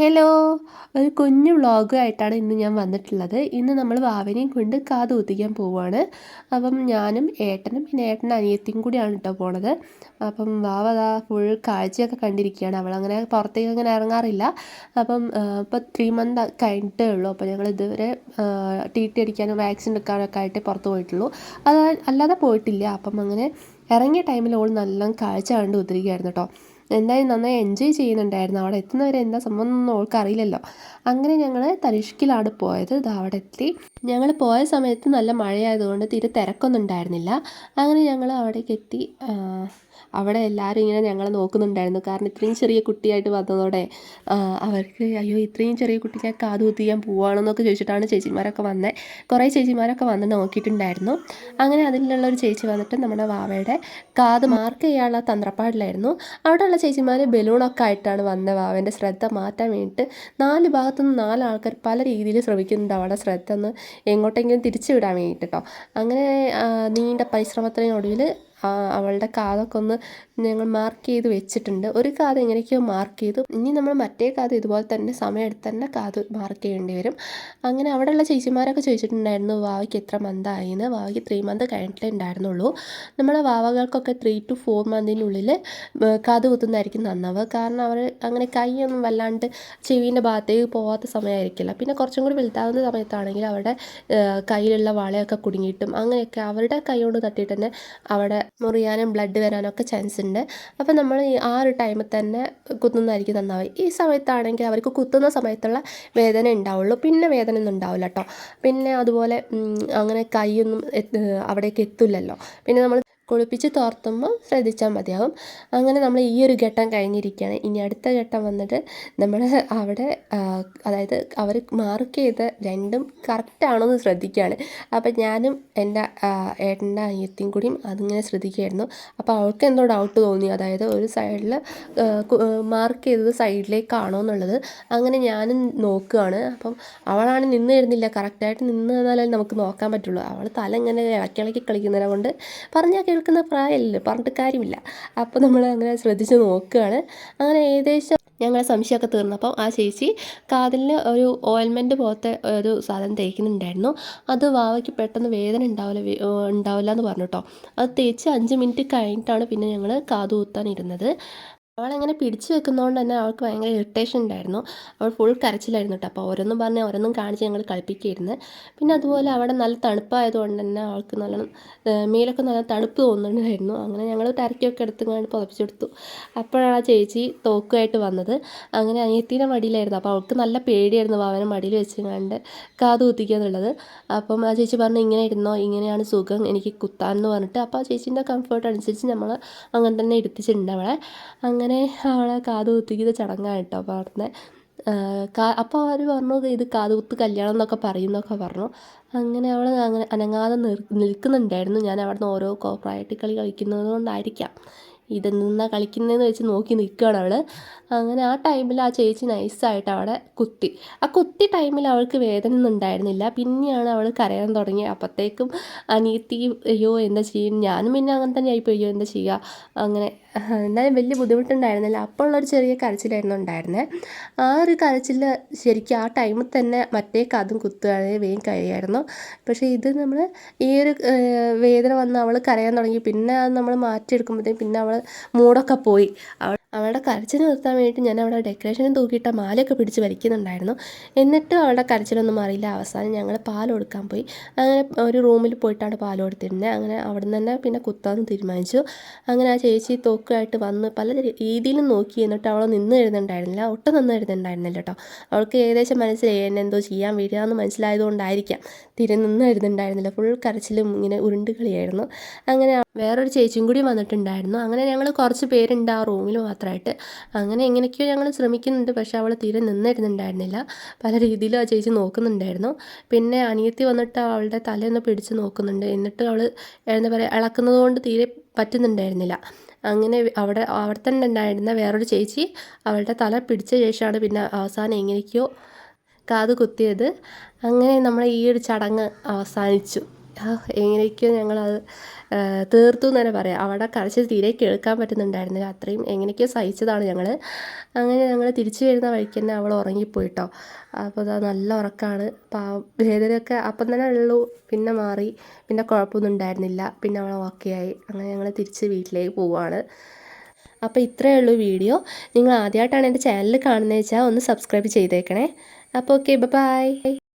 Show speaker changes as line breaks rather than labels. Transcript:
Hello ഒരു കുഞ്ഞു വ്ളോഗുമായിട്ടാണ് ഇന്ന് ഞാൻ വന്നിട്ടുള്ളത്. ഇന്ന് നമ്മൾ വാവനെയും കൊണ്ട് കാത് കുത്തിക്കാൻ പോവുകയാണ് അപ്പം ഞാനും ഏട്ടനും പിന്നെ ഏട്ടനും അനിയത്തിയും കൂടിയാണ് കേട്ടോ പോണത്. അപ്പം വാവ അതാ ഫുൾ കാഴ്ചയൊക്കെ കണ്ടിരിക്കുകയാണ്. അവളങ്ങനെ പുറത്തേക്ക് അങ്ങനെ ഇറങ്ങാറില്ല. അപ്പം ഇപ്പോൾ ത്രീ മന്ത് കഴിഞ്ഞിട്ടേ ഉള്ളൂ. അപ്പോൾ ഞങ്ങൾ ഇതുവരെ ടി ടി അടിക്കാനും വാക്സിൻ എടുക്കാനൊക്കെ ആയിട്ട് പുറത്ത് പോയിട്ടുള്ളൂ. അത് അല്ലാതെ പോയിട്ടില്ല. അപ്പം അങ്ങനെ ഇറങ്ങിയ ടൈമിൽ ഓൾ നല്ല കാഴ്ച കണ്ട് കുത്തിരിക്കുകയായിരുന്നു കേട്ടോ എന്തായാലും നന്നായി എൻജോയ് ചെയ്യുന്നുണ്ടായിരുന്നു. അവിടെ എത്തുന്നവരെ എന്താ സംഭവം എന്നൊന്നും ഓൾക്ക് അറിയില്ലല്ലോ. അങ്ങനെ ഞങ്ങൾ തരിഷ്കിലാണ് പോയത്. ഇത് അവിടെ എത്തി. ഞങ്ങൾ പോയ സമയത്ത് നല്ല മഴയായതുകൊണ്ട് തീരെ തിരക്കൊന്നും ഉണ്ടായിരുന്നില്ല അങ്ങനെ ഞങ്ങൾ അവിടേക്ക് എത്തി. അവിടെ എല്ലാവരും ഇങ്ങനെ ഞങ്ങളെ നോക്കുന്നുണ്ടായിരുന്നു. കാരണം ഇത്രയും ചെറിയ കുട്ടിയായിട്ട് വന്നതോടെ അവർക്ക് അയ്യോ ഇത്രയും ചെറിയ കുട്ടി ഞാൻ കാത് ഞാൻ പോവുകയാണെന്നൊക്കെ ചോദിച്ചിട്ടാണ് ചേച്ചിമാരൊക്കെ വന്നത് കുറേ ചേച്ചിമാരൊക്കെ വന്ന് നോക്കിയിട്ടുണ്ടായിരുന്നു. അങ്ങനെ അതിലുള്ള ഒരു ചേച്ചി വന്നിട്ട് നമ്മുടെ വാവയുടെ കാത് മാർക്ക് ചെയ്യാനുള്ള തന്ത്രപ്പാടിലായിരുന്നു. അവിടെയുള്ള ചേച്ചിമാർ ബലൂണൊക്കെ ആയിട്ടാണ് വന്ന വാവന്റെ ശ്രദ്ധ മാറ്റാൻ വേണ്ടിയിട്ട് നാല് ഭാഗത്തുനിന്ന് നാല് ആൾക്കാർ പല രീതിയിൽ ശ്രമിക്കുന്നുണ്ട് അവളുടെ ശ്രദ്ധ ഒന്ന് എങ്ങോട്ടെങ്കിലും തിരിച്ചു വിടാൻ വേണ്ടിയിട്ട് കേട്ടോ അങ്ങനെ നീണ്ട പരിശ്രമത്തിനൊടുവിൽ അവളുടെ കാതൊക്കെ ഒന്ന് ഞങ്ങൾ മാർക്ക് ചെയ്ത് വെച്ചിട്ടുണ്ട്. ഒരു കാത് എങ്ങനെയൊക്കെയോ മാർക്ക് ചെയ്തു. ഇനി നമ്മൾ മറ്റേ കാത് ഇതുപോലെ തന്നെ സമയമെടുത്ത് തന്നെ കാത് മാർക്ക് ചെയ്യേണ്ടി വരും. അങ്ങനെ അവിടെയുള്ള ചേച്ചിമാരൊക്കെ ചോദിച്ചിട്ടുണ്ടായിരുന്നു വാവയ്ക്ക് എത്ര മന്തായിന്ന് വാവയ്ക്ക് ത്രീ മന്ത് കഴിഞ്ഞിട്ടേ ഉണ്ടായിരുന്നുള്ളൂ. നമ്മുടെ വാവകൾക്കൊക്കെ ത്രീ ടു ഫോർ മന്തിനുള്ളിൽ കാത് കുത്തുന്നതായിരിക്കും നന്നാവുക കാരണം അവർ അങ്ങനെ കൈയൊന്നും വല്ലാണ്ട് ചെവീന്റെ ഭാഗത്തേക്ക് പോകാത്ത സമയമായിരിക്കില്ല. പിന്നെ കുറച്ചും കൂടി വലുതാകുന്ന സമയത്താണെങ്കിൽ അവരുടെ കയ്യിലുള്ള വളയൊക്കെ കുടുങ്ങിയിട്ടും അങ്ങനെയൊക്കെ അവരുടെ കൈ കൊണ്ട് തട്ടിയിട്ട് തന്നെ അവിടെ മുറിയാനും ബ്ലഡ് വരാനൊക്കെ ചാൻസ് ഉണ്ട്. അപ്പോൾ നമ്മൾ ആ ഒരു ടൈമിൽ തന്നെ കുത്തുന്നതായിരിക്കും നന്നാവുക. ഈ സമയത്താണെങ്കിൽ അവർക്ക് കുത്തുന്ന സമയത്തുള്ള വേദന ഉണ്ടാവുള്ളൂ. പിന്നെ വേദന ഒന്നും ഉണ്ടാവില്ല കേട്ടോ പിന്നെ അതുപോലെ അങ്ങനെ കൈയൊന്നും അവിടേക്ക് എത്തില്ലല്ലോ. പിന്നെ നമ്മൾ കുളിപ്പിച്ച് തോർത്തുമ്പോൾ ശ്രദ്ധിച്ചാൽ മതിയാവും. അങ്ങനെ നമ്മൾ ഈ ഒരു ഘട്ടം കഴിഞ്ഞിരിക്കുകയാണ്. ഇനി അടുത്ത ഘട്ടം വന്നിട്ട് നമ്മൾ അവിടെ അതായത് അവർ മാർക്ക് ചെയ്ത രണ്ടും കറക്റ്റാണോ എന്ന് ശ്രദ്ധിക്കുകയാണ്. അപ്പം ഞാനും എന്റെ ഏട്ടന്റെ അനിയത്തിയും കൂടിയും അതിങ്ങനെ ശ്രദ്ധിക്കുകയായിരുന്നു. അപ്പോൾ അവൾക്ക് എന്തോ ഡൗട്ട് തോന്നി. അതായത് ഒരു സൈഡിൽ മാർക്ക് ചെയ്തത് സൈഡിലേക്കാണോ എന്നുള്ളത്. അങ്ങനെ ഞാനും നോക്കുകയാണ്. അപ്പം അവളാണ് നിന്ന് തരുന്നില്ല. കറക്റ്റായിട്ട് നിന്ന് തന്നാലേ നമുക്ക് നോക്കാൻ പറ്റുള്ളൂ. അവൾ തല ഇങ്ങനെ ഇളക്കി ഇളക്കി കളിക്കുന്നതിനെ കൊണ്ട് പറഞ്ഞാൽ കേൾക്കുന്ന പ്രായമല്ലല്ലോ പറഞ്ഞിട്ട് കാര്യമില്ല. അപ്പോൾ നമ്മൾ അങ്ങനെ ശ്രദ്ധിച്ച് നോക്കുകയാണ് അങ്ങനെ ഏകദേശം ഞങ്ങളെ സംശയമൊക്കെ തീർന്നപ്പം ആ ചേച്ചി കാതലിൽ ഒരു ഓയിൽമെന്റ് പോലത്തെ ഒരു സാധനം തേക്കുന്നുണ്ടായിരുന്നു. അത് വാവയ്ക്ക് പെട്ടെന്ന് വേദന ഉണ്ടാവില്ല ഉണ്ടാവില്ല എന്ന് പറഞ്ഞു കേട്ടോ അത് തേച്ച് അഞ്ച് മിനിറ്റ് കഴിഞ്ഞിട്ടാണ് പിന്നെ ഞങ്ങൾ കാത് കുത്താൻ ഇരുന്നത്. അവളങ്ങനെ പിടിച്ചു വെക്കുന്നതുകൊണ്ട് തന്നെ അവൾക്ക് ഭയങ്കര ഇറിറ്റേഷൻ ഉണ്ടായിരുന്നു. അവൾ ഫുൾ കരച്ചിലായിരുന്നു കേട്ടോ. അപ്പോൾ ഓരോന്നും പറഞ്ഞ് ഓരോന്നും കാണിച്ച് ഞങ്ങൾ കളിപ്പിക്കുകയായിരുന്നു പിന്നെ അതുപോലെ അവിടെ നല്ല തണുപ്പായതുകൊണ്ട് തന്നെ അവൾക്ക് നല്ല മേലൊക്കെ നല്ല തണുപ്പ് തോന്നുന്നുണ്ടായിരുന്നു. അങ്ങനെ ഞങ്ങൾ ടർക്കിയൊക്കെ എടുത്ത് പുതപ്പിച്ചു കൊടുത്തു. അപ്പോഴാണ് ആ ചേച്ചി തോക്കുമായിട്ട് വന്നത്. അങ്ങനെ അനിയത്തിന്റെ മടിയിലായിരുന്നു. അപ്പോൾ അവൾക്ക് നല്ല പേടിയായിരുന്നു അവനെ മടിയിൽ വെച്ച് കണ്ട് കാത് കുത്തിക്കുക എന്നുള്ളത് അപ്പം ആ ചേച്ചി പറഞ്ഞു ഇങ്ങനെ ഇരുന്നോ ഇങ്ങനെയാണ് സുഖം എനിക്ക് കുത്താൻ എന്ന് പറഞ്ഞിട്ട്. അപ്പോൾ ആ ചേച്ചീന്റെ കംഫർട്ട് അനുസരിച്ച് നമ്മൾ അങ്ങനെ തന്നെ എടുത്തിട്ടുണ്ട് അവളെ. അങ്ങനെ അങ്ങനെ അവളെ കാത് കുത്തിക്കുന്ന ചടങ്ങാണ് കേട്ടോ നടന്നത് അപ്പോൾ അവർ പറഞ്ഞു ഇത് കാതുകുത്ത് കല്യാണം എന്നൊക്കെ പറയുന്നൊക്കെ പറഞ്ഞു. അങ്ങനെ അവൾ അങ്ങനെ അനങ്ങാതെ നിൽക്കുന്നുണ്ടായിരുന്നു. ഞാൻ അവിടുന്ന് ഓരോ കോപ്പറായിട്ട് കളി കളിക്കുന്നത് കൊണ്ടായിരിക്കാം ഇതെന്നാ കളിക്കുന്നതെന്ന് വെച്ച് നോക്കി നിൽക്കുകയാണ് അവൾ അങ്ങനെ ആ ടൈമിൽ ആ ചേച്ചി നൈസായിട്ട് അവിടെ കുത്തി. ആ കുത്തി ടൈമിൽ അവൾക്ക് വേദന ഒന്നും ഉണ്ടായിരുന്നില്ല. പിന്നെയാണ് അവൾ കരയാൻ തുടങ്ങി അപ്പോഴത്തേക്കും അനിയത്തി അയ്യോ എന്താ ചെയ്യും? ഞാനും പിന്നെ അങ്ങനെ തന്നെ ആയിപ്പോയി. അയ്യോ എന്താ ചെയ്യുക അങ്ങനെ. എന്തായാലും വലിയ ബുദ്ധിമുട്ടുണ്ടായിരുന്നില്ല. അപ്പോൾ ഉള്ളൊരു ചെറിയ കരച്ചിലായിരുന്നു ഉണ്ടായിരുന്നത് ആ ഒരു കരച്ചിൽ ശരിക്കും ആ ടൈമിൽ തന്നെ മറ്റേ കാതും കുത്തുകയാണെങ്കിൽ വേഗം കഴിയായിരുന്നു. പക്ഷേ ഇത് നമ്മൾ ഈ ഒരു വേദന വന്ന് അവൾ കരയാൻ തുടങ്ങി. പിന്നെ അത് നമ്മൾ മാറ്റിയെടുക്കുമ്പോഴത്തേക്കും പിന്നെ അവൾ മൂടൊക്കെ പോയി. അവൾ അവളുടെ കരച്ചിൽ നിർത്താൻ വേണ്ടിയിട്ട് ഞാൻ അവിടെ ഡെക്കറേഷനും തൂക്കിയിട്ട മാലയൊക്കെ പിടിച്ച് വലിക്കുന്നുണ്ടായിരുന്നു. എന്നിട്ടും അവളുടെ കരച്ചിലൊന്നും അറിയില്ല അവസാനം ഞങ്ങൾ പാൽ കൊടുക്കാൻ പോയി. അങ്ങനെ ഒരു റൂമിൽ പോയിട്ടാണ് പാൽ കൊടുത്തിരുന്നത് അങ്ങനെ അവിടെ നിന്ന് തന്നെ പിന്നെ കുത്താമെന്ന് തീരുമാനിച്ചു. അങ്ങനെ ആ ചേച്ചി തോക്കുമായിട്ട് വന്ന് പല രീതിയിലും നോക്കി എന്നിട്ട് അവൾ നിന്ന് എഴുതുന്നുണ്ടായിരുന്നില്ല. ഒട്ടും നിന്ന് എഴുതുന്നുണ്ടായിരുന്നില്ല കേട്ടോ. അവൾക്ക് ഏകദേശം മനസ്സിലായി. എന്നെ എന്തോ ചെയ്യാൻ വരിക എന്ന് മനസ്സിലായതുകൊണ്ടായിരിക്കാം തിരി നിന്ന് എഴുതുന്നുണ്ടായിരുന്നില്ല. ഫുൾ കരച്ചിലും ഇങ്ങനെ ഉരുണ്ട് കളിയായിരുന്നു. അങ്ങനെ വേറൊരു ചേച്ചിയും കൂടി വന്നിട്ടുണ്ടായിരുന്നു. അങ്ങനെ ഞങ്ങൾ കുറച്ച് പേരുണ്ട് ആ റൂമിൽ മാത്രമായിട്ട്. അങ്ങനെ എങ്ങനെയൊക്കെയോ ഞങ്ങൾ ശ്രമിക്കുന്നുണ്ട്. പക്ഷെ അവൾ തീരെ നിന്നിരുന്നുണ്ടായിരുന്നില്ല. പല രീതിയിലും ആ ചേച്ചി നോക്കുന്നുണ്ടായിരുന്നു. പിന്നെ അനിയത്തി വന്നിട്ട് അവളുടെ തലയൊന്ന് പിടിച്ച് നോക്കുന്നുണ്ട്. എന്നിട്ട് അവൾ എന്താ പറയുക ഇളക്കുന്നത് കൊണ്ട് തീരെ പറ്റുന്നുണ്ടായിരുന്നില്ല. അങ്ങനെ അവിടെ അവിടെ തന്നെ ഉണ്ടായിരുന്ന വേറൊരു ചേച്ചി അവളുടെ തല പിടിച്ച ശേഷമാണ് പിന്നെ അവസാനം എങ്ങനെയൊക്കെയോ കാത് കുത്തിയത് അങ്ങനെ നമ്മൾ ഈ ഒരു ചടങ്ങ് അവസാനിച്ചു. എങ്ങനെയൊക്കെയോ ഞങ്ങളത് തീർത്തു എന്ന് തന്നെ പറയാം. അവിടെ കരച്ചിൽ തീരെ കേൾക്കാൻ പറ്റുന്നുണ്ടായിരുന്നില്ല. അത്രയും എങ്ങനെയൊക്കെയോ സഹിച്ചതാണ് ഞങ്ങൾ അങ്ങനെ ഞങ്ങൾ തിരിച്ചു വരുന്ന വഴിക്ക് തന്നെ അവൾ ഉറങ്ങിപ്പോയിട്ടോ. അപ്പോൾ അതാ നല്ല ഉറക്കമാണ് പാവം വേദനയൊക്കെ അപ്പം തന്നെ ഉള്ളൂ. പിന്നെ മാറി. പിന്നെ കുഴപ്പമൊന്നും ഉണ്ടായിരുന്നില്ല. പിന്നെ അവൾ ഓക്കെ ആയി. അങ്ങനെ ഞങ്ങൾ തിരിച്ച് വീട്ടിലേക്ക് പോവുകയാണ് അപ്പോൾ ഇത്രയേ ഉള്ളൂ വീഡിയോ. നിങ്ങൾ ആദ്യമായിട്ടാണ് എന്റെ ചാനൽ കാണുന്നത് വെച്ചാൽ ഒന്ന് സബ്സ്ക്രൈബ് ചെയ്തേക്കണേ. അപ്പോൾ ഓക്കെ ബൈ